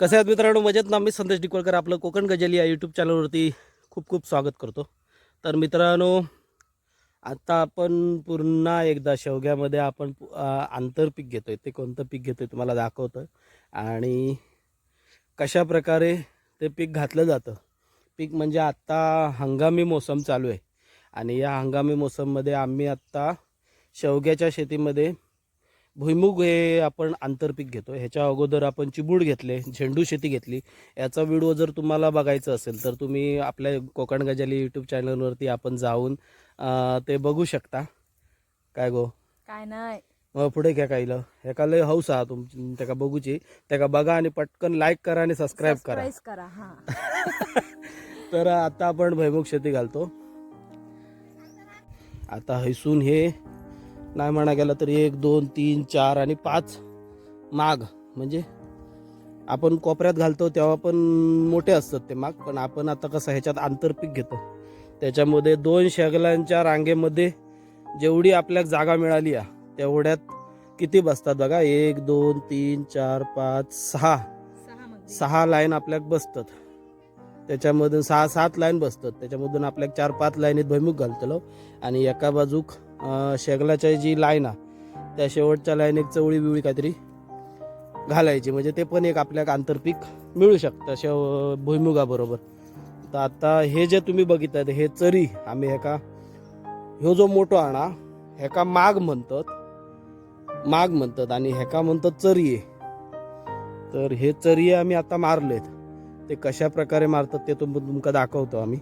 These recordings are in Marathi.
कसे आहेत मित्रांनो? मजेत ना? मी संदेश डिकोळकर आपलं कोकण गजल या यूट्यूब चॅनलवरती खूप खूप स्वागत करतो. तर मित्रांनो आता आपण पुन्हा एकदा शेवग्यामध्ये आपण आंतरपीक घेतोय. ते कोणतं पीक घेतोय तुम्हाला दाखवतं आणि कशा प्रकारे ते पीक घातलं जातं? पीक म्हणजे आत्ता हंगामी मोसम चालू आहे. आणि या हंगामी मोसममध्ये आम्ही आत्ता शेवग्याच्या शेतीमध्ये भुईमुग हे आपण आंतरपीक घेतो. ह्याच्या अगोदर आपण चिबूड घेतले झेंडू शेती घेतली. याचा व्हिडिओ जर तुम्हाला बघायचा असेल तर तुम्ही आपल्या कोकण गजाली यूट्यूब चॅनलवरती आपण जाऊन ते बघू शकता. काय गो? काय नाही मग पुढे काय कायलं ह्याका लय हौस हा तुमची त्याका बघूची? त्याका बघा आणि पटकन लाईक करा आणि सबस्क्राईब करा. करा हा. तर आता आपण भैमुख शेती घालतो. आता हैसून हे नाही म्हणा गेलं तर एक दोन तीन चार आणि पाच माग म्हणजे आपण कोपऱ्यात घालतो तेव्हा पण मोठे असतात ते माग पण आपण आता कसं ह्याच्यात आंतरपीक घेतो. त्याच्यामध्ये दोन शेगलांच्या रांगेमध्ये जेवढी आपल्याला जागा मिळाली आहे तेवढ्यात किती बसतात बघा? एक दोन तीन चार पाच सहा. सहा लाईन आपल्याक बसतात. त्याच्यामधून सहा सात लाईन बसतात. त्याच्यामधून आपल्याक चार पाच लाईनीत भैमुख घालतलो आणि एका बाजूक शेगलाच्या जी लाईन आहे त्या शेवटच्या लाईन एक चवळी बिवळी काहीतरी घालायची. म्हणजे ते पण एक आपल्याक आंतरपीक मिळू शकतं शेव भुईमुगाबरोबर. तर आता हे जे तुम्ही बघितलं हे चरी आम्ही ह्याका ह्यो जो मोठो आणा ह्याका माग म्हणतात. माग म्हणतात आणि ह्याका म्हणतात चरी तर हे चरिये आम्ही आता मारलेत. ते कशा प्रकारे मारतात ते तुम तुमका दाखवतो आम्ही.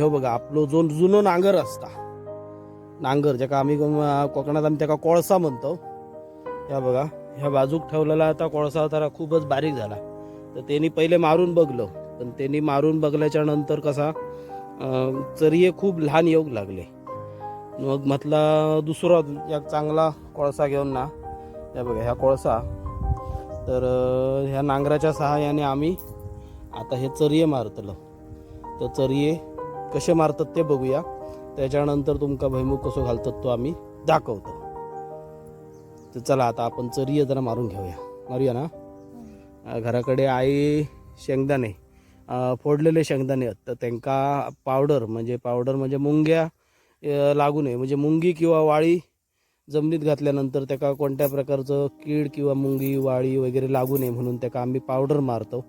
हो बघा आपलो जो जुनो नांगर असता नांगर ज्याका आम्ही कोकणात आम्ही त्याका कोळसा म्हणतो. ह्या बघा ह्या बाजूक ठेवलेला आता कोळसा होता खूपच बारीक झाला. तर त्यांनी पहिले मारून बघलं. पण त्यांनी मारून बघल्याच्या नंतर कसा चरिये खूप लहान येऊक लागले. मग म्हटला दुसरा एक चांगला कोळसा घेऊन ना. या बघा ह्या कोळसा. तर ह्या नांगराच्या सहाय्याने आम्ही आता हे चरिये मारतलं. तर चरिये कसे मारतात ते बघूया. त्याच्यानंतर तुमका भैमुख कसो घालतात तो आम्ही दाखवतो. तर चला आता आपण चरी जरा मारून घेऊया. मारूया ना? घराकडे आई शेंगदाणे फोडलेले शेंगदाणे आहेत. तर त्यांका पावडर म्हणजे पावडर म्हणजे मुंग्या लागू नये. म्हणजे मुंगी किंवा वाळी जमिनीत घातल्यानंतर त्याका कोणत्या प्रकारचं कीड किंवा मुंगी वाळी वगैरे लागू नये म्हणून त्याका आम्ही पावडर मारतो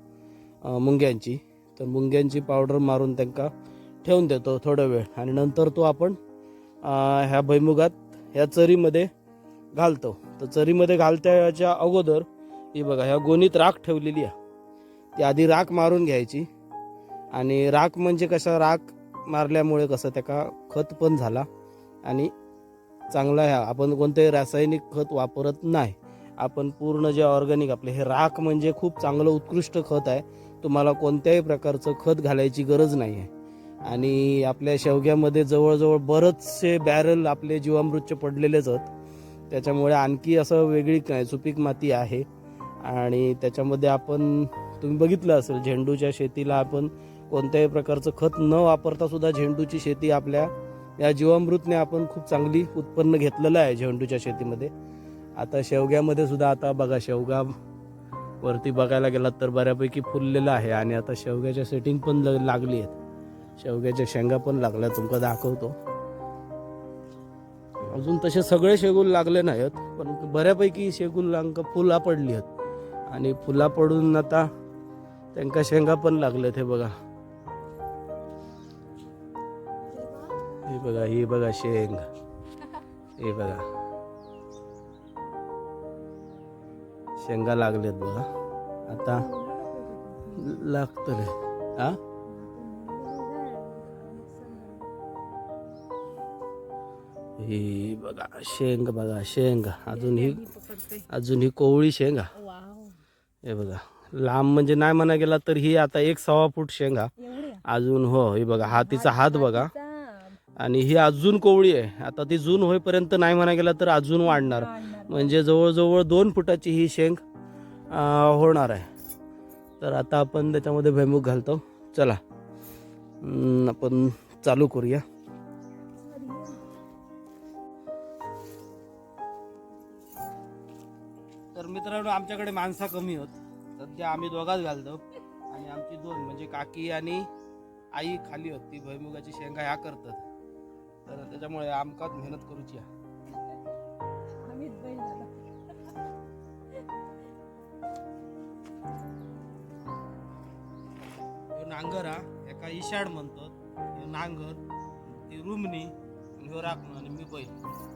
मुंग्यांची. तर मुंग्यांची पावडर मारून त्यांका ठेवून देतो थोडा वेळ. आणि नंतर तो आपण ह्या भैमुगात ह्या चरीमध्ये घालतो. तर चरीमध्ये घालत्याच्या अगोदर ही बघा ह्या गोणीत राख ठेवलेली आहे. ती आधी राख मारून घ्यायची. आणि राख म्हणजे कसं राख मारल्यामुळे कसं त्याका खत पण झाला. आणि चांगला ह्या आपण कोणतंही रासायनिक खत वापरत नाही. आपण पूर्ण जे ऑर्गॅनिक आपले हे राख म्हणजे खूप चांगलं उत्कृष्ट खत आहे. तुम्हाला कोणत्याही प्रकारचं खत घालायची गरज नाही आहे आणि आपल्या शेवग्यामध्ये जवळजवळ बरेचसे बॅरल आपले जीवामृतचे पडलेलेच आहेत. त्याच्यामुळे आणखी असं वेगळी काय सुपीक माती आहे. आणि त्याच्यामध्ये आपण तुम्ही बघितलं असेल झेंडूच्या शेतीला आपण कोणत्याही प्रकारचं खत न वापरता सुद्धा झेंडूची शेती आपल्या या जीवामृतने आपण खूप चांगली उत्पन्न घेतलेलं आहे झेंडूच्या शेतीमध्ये. आता शेवग्यामध्ये सुद्धा आता बघा शेवगा वरती बघायला गेलात तर बऱ्यापैकी फुललेलं आहे आणि आता शेवग्याच्या सेटिंग पण ल- लागली आहेत. शेवग्याच्या शेंगा पण लागल्या तुमका दाखवतो. अजून तसे सगळे शेगूल लागले नाहीत पण बऱ्यापैकी शेगुलांक फुला पडली आहेत. आणि फुला पडून आता त्यांका शेंगा पण लागलेत हे बघा. हे बघा ही बघा शेंग. हे बघा. शेंगा लागलेत बघा. आता लागतले हा? ही बघा शेंग बघा शेंग. अजून ही अजून ही कोवळी शेंगा. हे बघा लांब म्हणजे नाही म्हणा गेला तर ही आता एक सव्वा फूट शेंगा. अजून हो हे बघा हा तिचा हात बघा. आणि ही अजून कोवळी आहे. आता ती जून होईपर्यंत नाही म्हणा गेला तर अजून वाढणार. म्हणजे जवळजवळ दोन फुटाची ही शेंग होणार आहे. तर आता आपण त्याच्यामध्ये भैमुख घालतो. चला. आपण चालू करूया. तर मित्रांनो आमच्याकडे माणसा कमी होत. सध्या आम्ही दोघाच घालतो. आणि आमची दोन म्हणजे काकी आणि आई खाली होती. भुईमुगाची शेंगा ह्या करतात. तर त्याच्यामुळे आमकाच मेहनत करूची आहे. नांगर हा एका इशाड म्हणतात नांगर ती रुमणी आणि मी बैल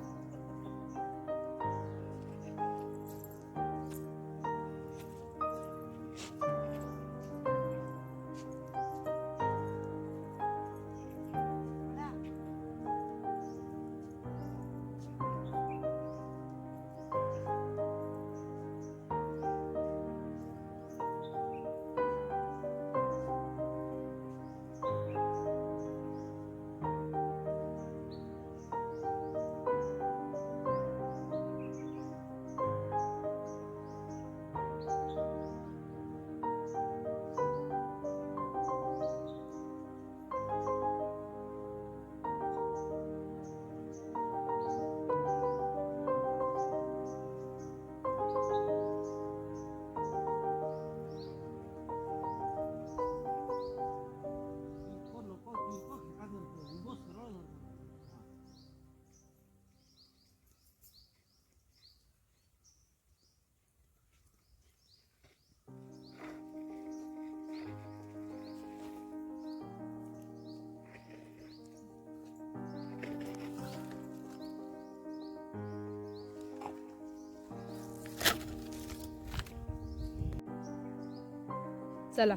चला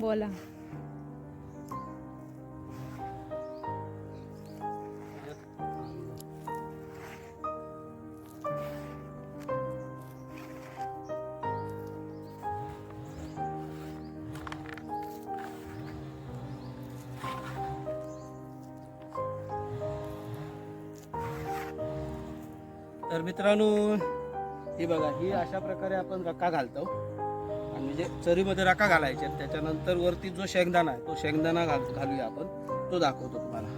बोला मित्रांनो ही बघा ही अशा प्रकारे आपण रक्का घालतो. आणि म्हणजे चरीमध्ये रक्का घालायचे आणि त्याच्यानंतर वरती जो शेंगदाणा आहे तो शेंगदाणा घाल घालूया आपण. तो दाखवतो तुम्हाला.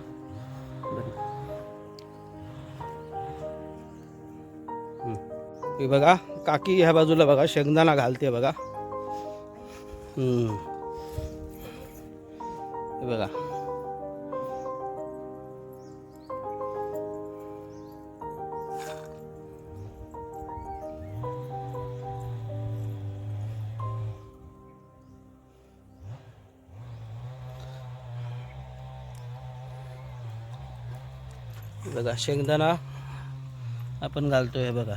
हे बघा काकी ह्या बाजूला बघा शेंगदाणा घालते बघा. हम्म. हे बघा. शेंगदाणा आपण घालतोय हे बघा.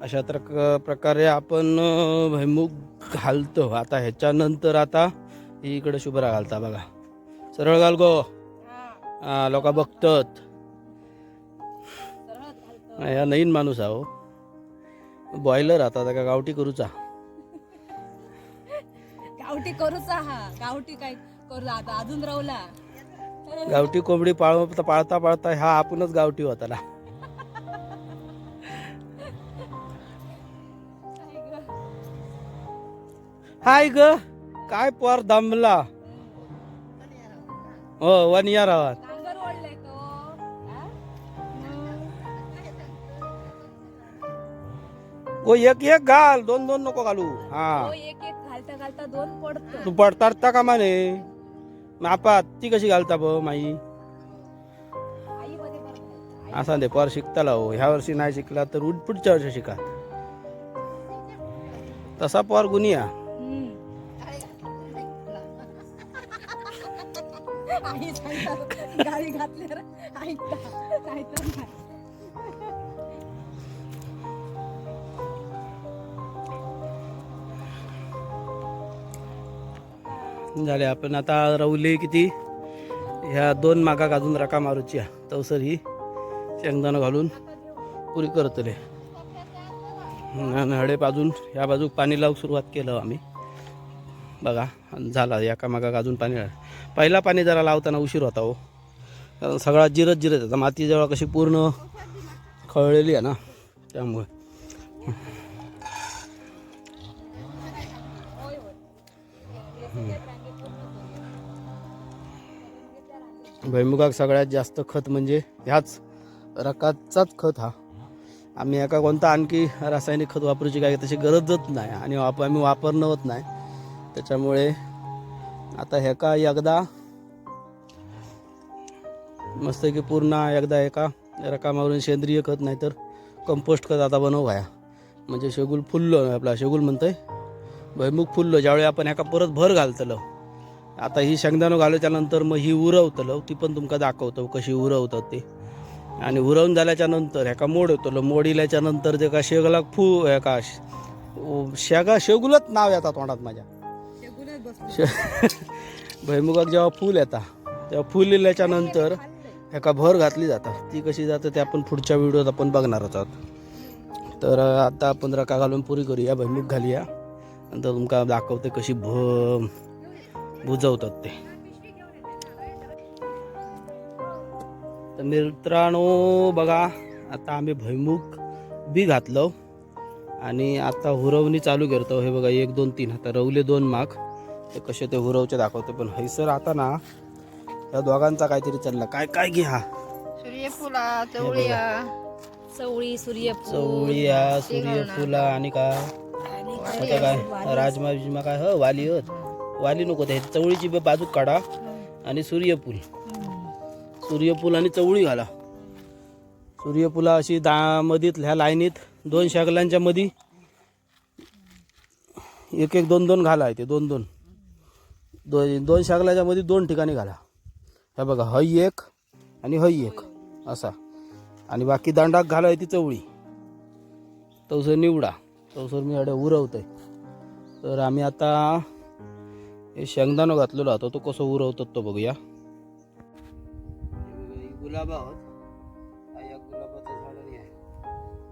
अशा तर प्रकारे आपण भुईमुग घालतो. आता ह्याच्यानंतर आता ही इकडे शुभ्रा घालता बघा. सरळ घाल गो. हा. लोक बघतात. या नवीन माणूस आहो बॉयलर आता का गावठी करूचा. गावठी करूचा हा गावठी काय करू आता? अजून राहला गावठी कोंबडी पाळ पाळता पाळता हा आपणच गावठी होता ना. हाय ग. काय पोर दमला? हो वन इयर आवाज हा? ओ एक एक घाल. दोन दोन नको घालू. हा. तो एक एक घालता घालता दोन पडतो तू पडताडता का माने मापा ती कशी घालता ब माई आई मध्ये बरं घालता. असा दे पोर शिकताला हो ह्या वर्षी नाही शिकला तर उड- पुढच्या वर्षी शिका तसा पोर गुनिया हम्म. आई सांगतात गाडी घातल्यावर ऐकता नाहीतर नाही. झाले. आपण आता रवले किती? ह्या दोन मागा गाजून रका मारूची तवसर ही शेंगदाणं घालून पुरी करतले. हडे बाजून ह्या बाजूक पाणी लावूक सुरुवात केलं आम्ही. बघा झाला. एका मागा अजून पाणी पहिला पाणी जरा लावताना उशीर होता हो. कारण सगळा जिरत जिरत होता. माती जवळ कशी पूर्ण खळलेली आहे ना त्यामुळे. भैमुगाक सगळ्यात जास्त खत म्हणजे ह्याच रकाचाच खत हा. आम्ही एका कोणता आणखी रासायनिक खत वापरूची काय तशी गरजच नाही आणि वाप आम्ही वापरणं होत नाही. त्याच्यामुळे आता ह्याका एकदा मस्त की पूर्ण एकदा एका रकामावरून सेंद्रिय खत नाही तर कंपोस्ट खत आता बनव व्हाया म्हणजे शेगुल फुललो आपला शेगुल म्हणतोय? भैमुख फुललो ज्यावेळी आपण एका परत भर घालतलो आता ही शेंगदाणं घालच्यानंतर मग ही उरवतलं ती पण तुमका दाखवतो कशी उरवतात ते. आणि उरवून झाल्याच्यानंतर ह्याका मोड होतलो मोड इल्याच्या नंतर जे का शेगला फू ह्याका श- शेगा शेगुलच नाव येतात तोंडात माझ्या. शे- भैमुगाक जेव्हा फूल येता तेव्हा फूल इल्याच्या नंतर ह्याका भर घातली जातात ती कशी जाते ते आपण पुढच्या व्हिडिओत आपण बघणारच आहोत. तर आता आपण रका घालून पुरी करूया भैमुख घालूया. नंतर तुमका दाखवते कशी भ बुजवतात ते. तर मित्रांनो बघा आता आम्ही भैमुख बी घातलो आणि आता हुरवणी चालू करतो. हे बघा एक दोन तीन. आता रवले दोन माग. ते कसे ते हुरवचे दाखवते पण हैसर आता ना या दोघांचा काहीतरी चालला. काय काय घे हा? सूर्यफुला चवळी सूर्यफूल. आणि काय? काय? राजमा बिजमा काय? ह वाली होत वाली नको त्या चवळीची बाजू काढा आणि सूर्यफूल. सूर्यफूल आणि चवळी घाला. सूर्यफुला अशी दा मधीत ह्या लाईनीत दोन शागलांच्या मधी. एक एक दोन दोन घाला ते दोन दोन. दोन दोन शागलाच्या मध्ये दोन ठिकाणी घाला. हे बघा हई एक आणि हई एक असा. आणि बाकी दांडाक घालाय ती चवळी. तवसर निवडा. तवसर मी अडे उरवतोय. तर आम्ही आता हे शेंगदाणा घातलेला होता तो कसं उरवतात तो बघूया. गुलाब आहोत. गुलाबाचं झाड आहे.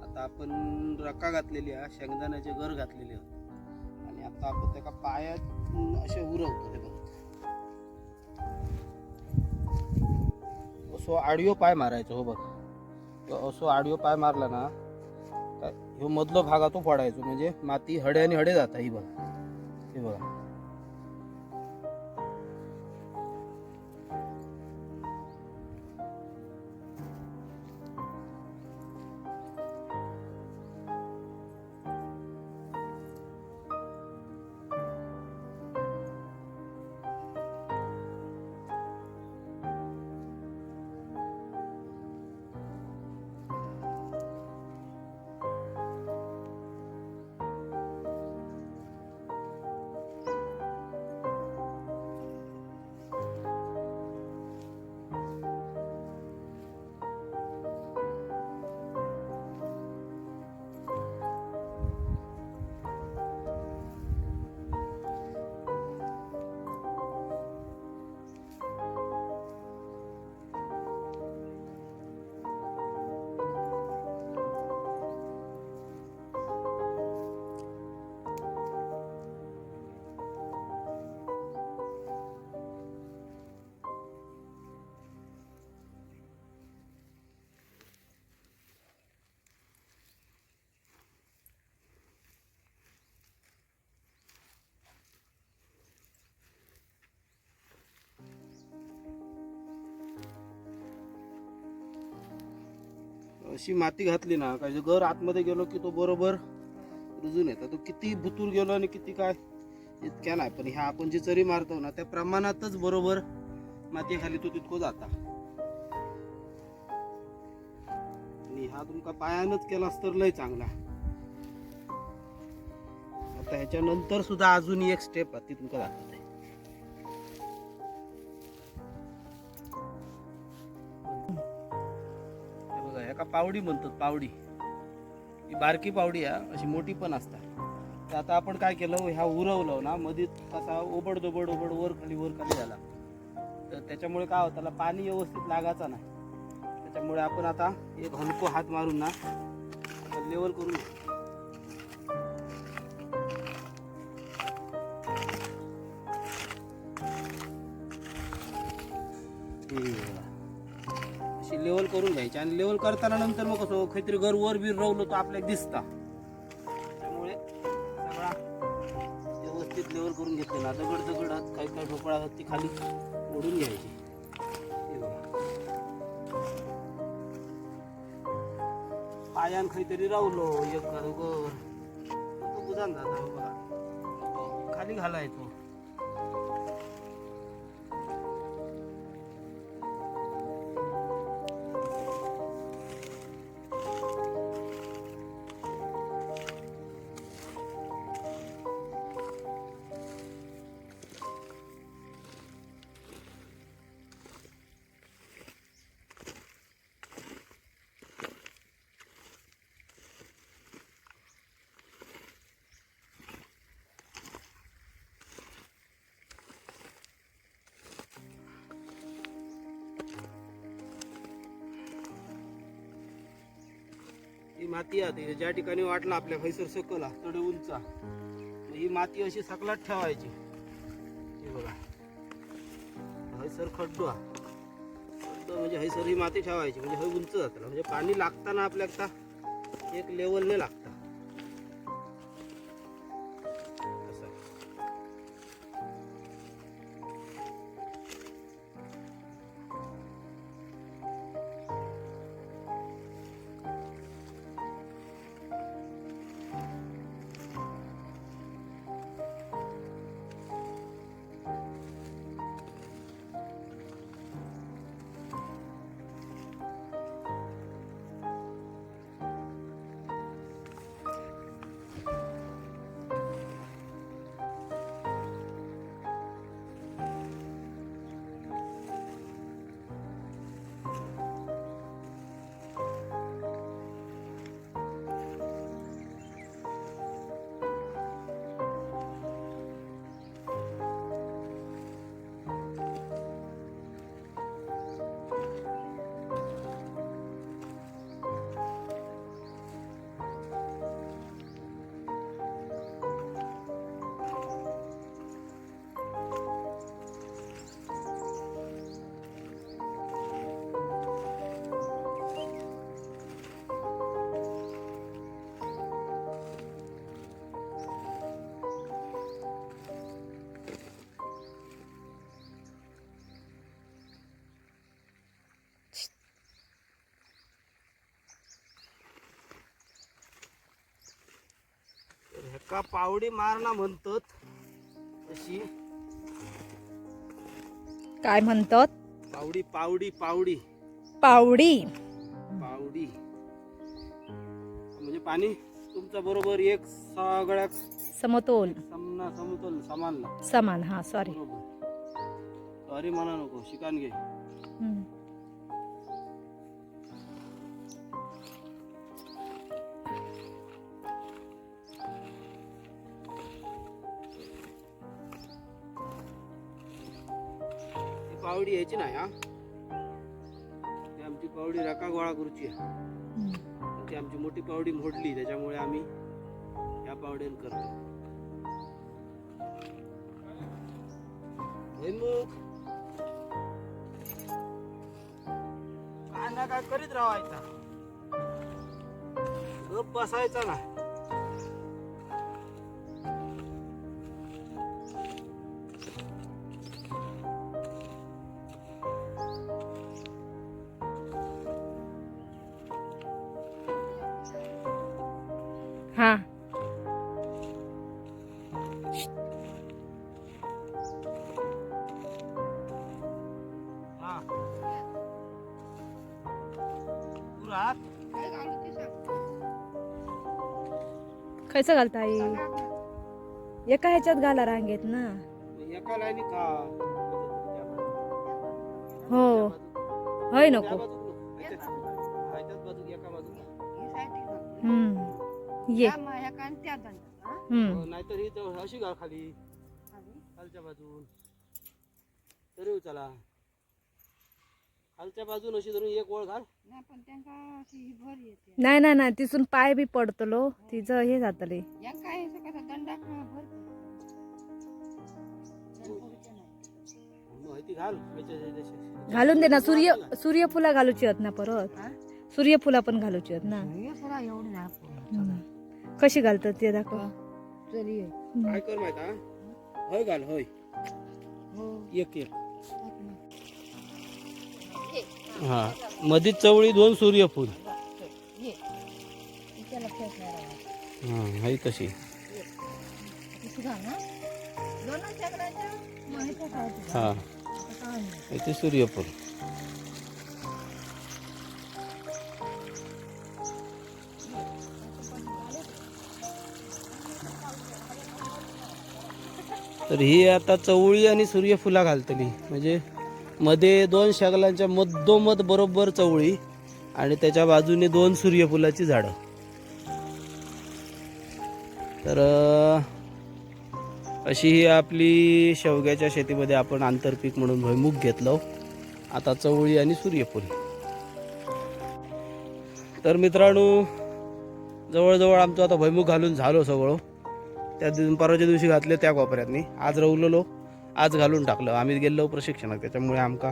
आता आपण रक्का घातलेली आहे शेंगदाण्याचे घर घातलेले आहोत आणि आता आपण त्याका पायात असे उरवतो ते बघ. असो आडिओ पाय मारायचो हो बघ. तो असो आडिओ पाय मारला ना ह्यो मधलो भागा तो फोडायचो म्हणजे माती हडे आणि हडे जाता ही बघा. हे बघा. अशी माती घातली ना काय घर आतमध्ये गेलो की तो बरोबर रुजून येतो. तो किती भुतूर गेलो आणि किती काय इतक्या नाही. पण ह्या आपण जी चरी मारतो ना त्या प्रमाणातच बरोबर माती खाली तो तितको जाता. आणि हा तुमका पायानच केलास तर लय चांगला. आता ह्याच्यानंतर सुद्धा अजून एक स्टेप ती तुमका दाखवते ताका पावडी म्हणतात पावडी. ही बारकी पावडी आहे अशी मोठी पण असतात. तर आता आपण काय केलं ह्या उरवलं ना मध्ये कसा ओबड दोबड ओबड वर खाली वर खाली झाला. तर त्याच्यामुळे काय होतं त्याला पाणी व्यवस्थित लागायचा नाही. त्याच्यामुळे आपण आता एक हलको हात मारून ना लेवल करून करून घ्यायची. आणि लेवल करताना नंतर मग कसं काहीतरी घर वर बीर रवलं तर आपल्याला दिसता. त्यामुळे सगळा व्यवस्थित लेवल करून घेतले ना दगड दगड काही काही ढोकळा ती खाली ओढून घ्यायची. पायान काहीतरी रावलो एक घर तो बघा. खाली घालायचो. माती आहे ज्या ठिकाणी वाटला आपल्या खैसर सकला तड उंचा ही माती अशी सकलात ठेवायची. हे बघा. हैसर खड्डू हा. खड्डू म्हणजे हैसर ही माती ठेवायची. म्हणजे हे उंच जातं म्हणजे पाणी लागताना आपल्या एक लेवलने लागतं. ह्याका पावडी मारणा म्हणतात? अशी काय म्हणतात? पावडी पावडी पावडी. पावडी. पावडी. म्हणजे पाणी तुमच्या बरोबर एक सगळ्या समतोल. समना समतोल समानला. समान हा सॉरी बरोबर. सॉरी म्हणा नको. शिकान घे. ही पावडी यायची नाही हा. ती आमची पावडी रका गोळा करूची. ती आमची मोठी पावडी मोडली त्याच्यामुळे आम्ही या पावड्यान करतो. भुईमुग काय ना काय करीत राहायचा गप बसायचा ना खयचं घालता आई? एका ह्याच्यात घाला रांगेत ना. एका लाईनी हो. होय नको. ही. हम्म. ये. या मा- ह्या कान त्या दंडात, हा? हम्म नाहीतर ही तर अशी घाल खाली. खाली. खालच्या बाजून. तरी चला खालच्या बाजून अशी धरून एक ओळ घाल. नाही पण त्यांका अशी ही भर येते. नाही नाही तिथून पाय बी पडतलो तिचं हे जातले घालून दे ना सूर्य सूर्यफुला घालूची आहेत ना परत. सूर्यफुला पण घालूची आहेत ना. कशी घालतात ते दाखव. काय कर माहिती हा? होय घाल होय. हो. एक एक. हां. मधी चवळी दोन सूर्यफूल. हां हाय तशी. हा. इथे सूर्यफूल. तर ही आता चवळी आणि सूर्यफुला घालतली. म्हणजे मध्ये दोन शगलांच्या मधोमध बरोबर चवळी आणि त्याच्या बाजूने दोन सूर्यफुलाची झाडं. तर अशी ही आपली शेवग्याच्या शेतीमध्ये आपण आंतरपीक म्हणून भुईमुग घेतलं. आता चवळी आणि सूर्यफूल. तर मित्रांनो जवळजवळ आमचं आता भुईमुख घालून झालो सगळं. त्या दिवशी परवाच्या दिवशी घातले त्या कोपऱ्यातनी. आज रवलेलो. आज घालून टाकलं. आम्ही गेलो प्रशिक्षणात. त्याच्यामुळे आमका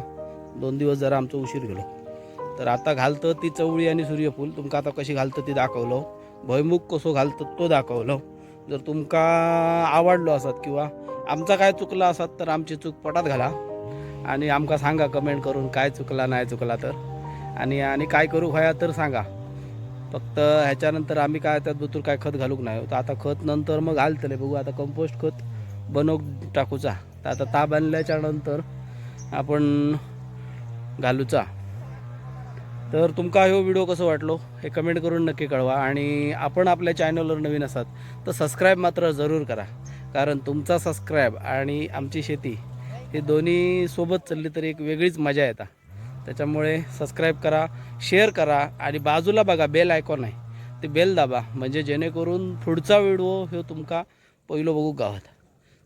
दोन दिवस जरा आमचं उशीर गेलो. तर आता घालतं ती चवळी आणि सूर्यफूल. तुमका आता कशी घालतं ती दाखवलं. भयमुख कसो घालतं तो दाखवलं. जर तुमका आवडलो असत किंवा आमचा काय चुकला असत तर आमची चूक पटात घाला. आणि आमका सांगा कमेंट करून काय चुकला नाही चुकला तर. आणि आणि काय करू व्हाया तर सांगा. फक्त ह्याच्यानंतर आम्ही काय त्यात बतूर काय खत घालूक नाही. तर आता खत नंतर मग घालतले बघू आता कंपोस्ट खत बनवूक टाकूचा तर आता ताप आणल्याच्या नंतर आपण घालूचा. तर तुमका ह्यो व्हिडिओ कसं वाटलो? हे कमेंट करून नक्की कळवा. आणि आपण आपल्या चॅनलवर नवीन असात तर सबस्क्राईब मात्र जरूर करा. कारण तुमचा सबस्क्राईब आणि आमची शेती हे दोन्ही सोबत चालली तरी एक वेगळीच मजा येतात त्याच्यामुळे सबस्क्राईब करा शेअर करा आणि बाजूला बघा बेल आयकॉन आहे. ते बेल दाबा. म्हणजे जेणेकरून पुढचा व्हिडिओ ह्यो तुमका पहिलो बघू गावात.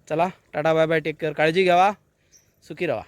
चला Tata bye bye take care काळजी घ्यावा. सुखी राहा.